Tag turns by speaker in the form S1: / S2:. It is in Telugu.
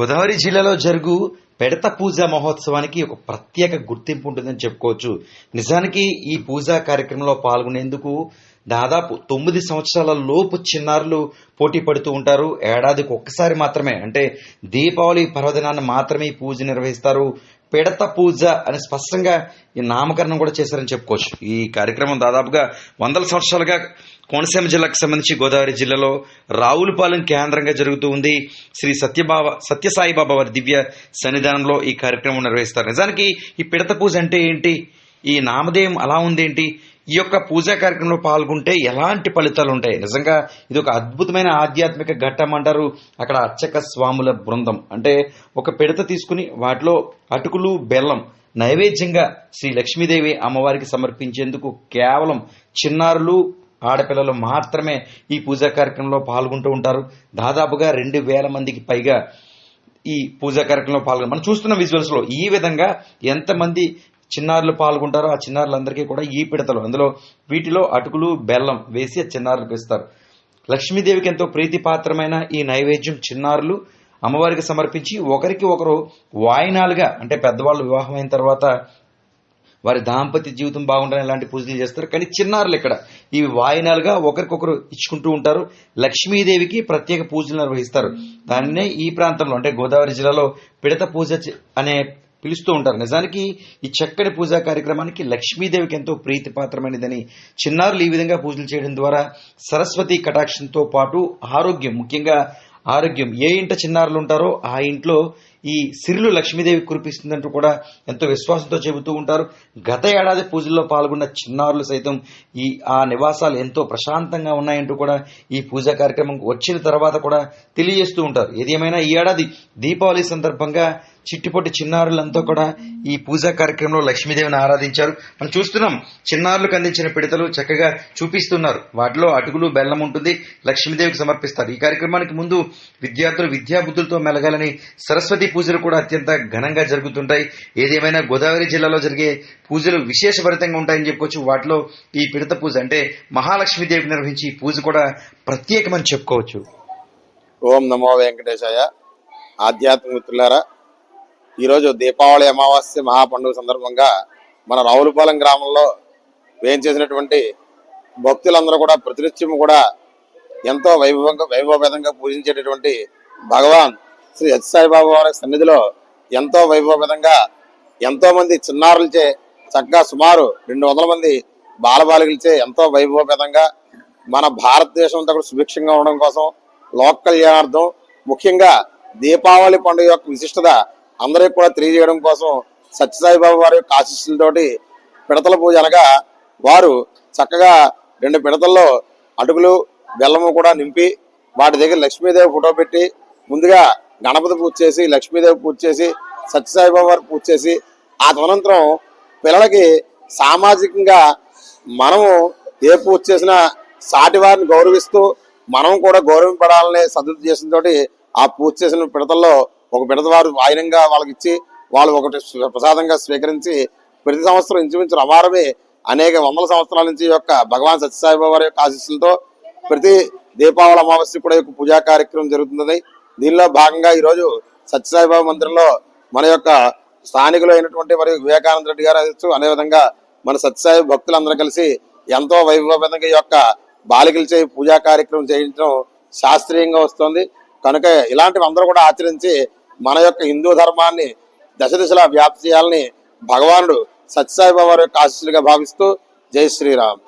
S1: గోదావరి జిల్లాలో జరుగు పెడత పూజ మహోత్సవానికి ఒక ప్రత్యేక గుర్తింపు ఉంటుందని చెప్పుకోవచ్చు. నిజానికి ఈ పూజా కార్యక్రమంలో పాల్గొనేందుకు దాదాపు తొమ్మిది సంవత్సరాల లోపు చిన్నారులు పోటీ పడుతూ ఉంటారు. ఏడాదికి ఒక్కసారి మాత్రమే. అంటే దీపావళి పర్వదినాన్ని మాత్రమే ఈ పూజ నిర్వహిస్తారు. పిడత పూజ అని స్పష్టంగా ఈ నామకరణం కూడా చేశారని చెప్పుకోవచ్చు. ఈ కార్యక్రమం దాదాపుగా వందల సంవత్సరాలుగా కోనసీమ జిల్లాకు సంబంధించి గోదావరి జిల్లాలో రావులపాలెం కేంద్రంగా జరుగుతూ ఉంది. శ్రీ సత్యబాబా సత్యసాయిబాబా వారి దివ్య సన్నిధానంలో ఈ కార్యక్రమం నిర్వహిస్తారు. నిజానికి ఈ పిడత పూజ అంటే ఏంటి? ఈ నామధేయం అలా ఉందేంటి? ఈ యొక్క పూజా కార్యక్రమంలో పాల్గొంటే ఎలాంటి ఫలితాలు ఉంటాయి? నిజంగా ఇది ఒక అద్భుతమైన ఆధ్యాత్మిక ఘట్టం అంటారు అక్కడ అర్చక స్వాముల బృందం. అంటే ఒక పిడత తీసుకుని వాటిలో అటుకులు బెల్లం నైవేద్యంగా శ్రీ లక్ష్మీదేవి అమ్మవారికి సమర్పించేందుకు కేవలం చిన్నారులు ఆడపిల్లలు మాత్రమే ఈ పూజా కార్యక్రమంలో పాల్గొంటూ ఉంటారు. దాదాపుగా రెండు వేల మందికి పైగా ఈ పూజా కార్యక్రమంలో పాల్గొన మనం చూస్తున్న విజువల్స్లో ఈ విధంగా ఎంతమంది చిన్నారులు పాల్గొంటారో ఆ చిన్నారులందరికీ కూడా ఈ పిడతలు అందులో వీటిలో అటుకులు బెల్లం వేసి ఆ చిన్నారులకు ఇస్తారు. లక్ష్మీదేవికి ఎంతో ప్రీతిపాత్రమైన ఈ నైవేద్యం చిన్నారులు అమ్మవారికి సమర్పించి ఒకరికి ఒకరు వాయినాలుగా అంటే పెద్దవాళ్ళు వివాహమైన తర్వాత వారి దాంపత్య జీవితం బాగుండాలని ఇలాంటి పూజలు చేస్తారు. కానీ చిన్నారులు ఇక్కడ ఇవి వాయినాలుగా ఒకరికొకరు ఇచ్చుకుంటూ ఉంటారు. లక్ష్మీదేవికి ప్రత్యేక పూజలు నిర్వహిస్తారు. దాన్నే ఈ ప్రాంతంలో అంటే గోదావరి జిల్లాలో పిడత పూజ చే- అనే పిలుస్తూ ఉంటారు. నిజానికి ఈ చక్కని పూజా కార్యక్రమానికి లక్ష్మీదేవికి ఎంతో ప్రీతిపాత్రమైనదని చిన్నారులు ఈ విధంగా పూజలు చేయడం ద్వారా సరస్వతి కటాక్షంతో పాటు ఆరోగ్యం ముఖ్యంగా ఆరోగ్యం ఏ ఇంట చిన్నారులు ఉంటారో ఆ ఇంట్లో ఈ సిరులు లక్ష్మీదేవి కురిపిస్తుందంటూ కూడా ఎంతో విశ్వాసంతో చెబుతూ ఉంటారు. గత ఏడాది పూజల్లో పాల్గొన్న చిన్నారులు సైతం ఈ ఆ నివాసాలు ఎంతో ప్రశాంతంగా ఉన్నాయంటూ కూడా ఈ పూజా కార్యక్రమం వచ్చిన తర్వాత కూడా తెలియజేస్తూ ఉంటారు. ఏది ఏమైనా ఈ ఏడాది దీపావళి సందర్భంగా చిట్టిపొట్టి చిన్నారులంతా కూడా ఈ పూజా కార్యక్రమంలో లక్ష్మీదేవిని ఆరాధించారు. మనం చూస్తున్నాం చిన్నారులకు అందించిన పిడతలు చక్కగా చూపిస్తున్నారు. వాటిలో అటుకులు బెల్లం ఉంటుంది లక్ష్మీదేవికి సమర్పిస్తారు. ఈ కార్యక్రమానికి ముందు విద్యార్థులు విద్యాబుద్ధులతో మెలగాలని సరస్వతి పూజలు కూడా అత్యంత ఘనంగా జరుగుతుంటాయి. ఏదేమైనా గోదావరి జిల్లాలో జరిగే పూజలు విశేషభరితంగా ఉంటాయని చెప్పుకోవచ్చు. వాటిలో ఈ పిడత పూజ అంటే మహాలక్ష్మీదేవికి నిర్వహించి ఈ పూజ కూడా ప్రత్యేకమని చెప్పుకోవచ్చు.
S2: ఓం నమో వెంకటేశాయ. ఆధ్యాత్మిక మిత్రులారా ఈరోజు దీపావళి అమావాస్య మహాపండుగ సందర్భంగా మన రావులపాలెం గ్రామంలో వేయించేసినటువంటి భక్తులందరూ కూడా ప్రతినిత్యం కూడా ఎంతో వైభవంగా వైభవభేదంగా పూజించేటటువంటి భగవాన్ శ్రీ సత్యసాయిబాబా వారి సన్నిధిలో ఎంతో వైభవభేదంగా ఎంతోమంది చిన్నారులచే చక్కగా సుమారు రెండు వందల మంది బాలబాలికలచే ఎంతో వైభవభేదంగా మన భారతదేశం అంతా కూడా సుభిక్షంగా ఉండడం కోసం లోక్ కళ్యాణార్థం ముఖ్యంగా దీపావళి పండుగ యొక్క విశిష్టత అందరికీ కూడా తెలియజేయడం కోసం సత్యసాయిబాబా వారి యొక్క ఆశీస్సులతోటి పిడతల పూజ అనగా వారు చక్కగా రెండు పిడతల్లో అటుకులు బెల్లము కూడా నింపి వాటి దగ్గర లక్ష్మీదేవి ఫోటో పెట్టి ముందుగా గణపతి పూజ చేసి లక్ష్మీదేవి పూజ చేసి సత్యసాయిబాబా వారి పూజ చేసి ఆ తదనంతరం పిల్లలకి సామాజికంగా మనము ఏ పూజ చేసినా సాటి వారిని గౌరవిస్తూ మనం కూడా గౌరవింపడాలనే సదుద్దేశంతో ఆ పూజ చేసిన పిడతల్లో ఒక బిడదవారు ఆయనంగా వాళ్ళకి ఇచ్చి వాళ్ళు ఒకటి ప్రసాదంగా స్వీకరించి ప్రతి సంవత్సరం ఇంచుమించు అవారమే అనేక వందల సంవత్సరాల నుంచి యొక్క భగవాన్ సత్యసాయిబాబా వారి యొక్క ఆశీస్సులతో ప్రతి దీపావళి అమావాస్య కూడా యొక్క పూజా కార్యక్రమం జరుగుతుంది దీనిలో భాగంగా ఈరోజు సత్యసాయిబాబా మందిరంలో మన యొక్క స్థానికులు అయినటువంటి మరి వివేకానంద రెడ్డి గారు అవ్వచ్చు అదేవిధంగా మన సత్యసాయి భక్తులందరూ కలిసి ఎంతో వైభవంగా ఈ యొక్క బాలికలు చేయి పూజా కార్యక్రమం చేయించడం శాస్త్రీయంగా వస్తుంది. కనుక ఇలాంటివి అందరూ కూడా ఆచరించి మన యొక్క హిందూ ధర్మాన్ని దశ దిశలా వ్యాప్తి చేయాలని భగవానుడు సత్యసాయిబాబా వారి యొక్క ఆశీస్సులుగా భావిస్తూ జై శ్రీరామ్.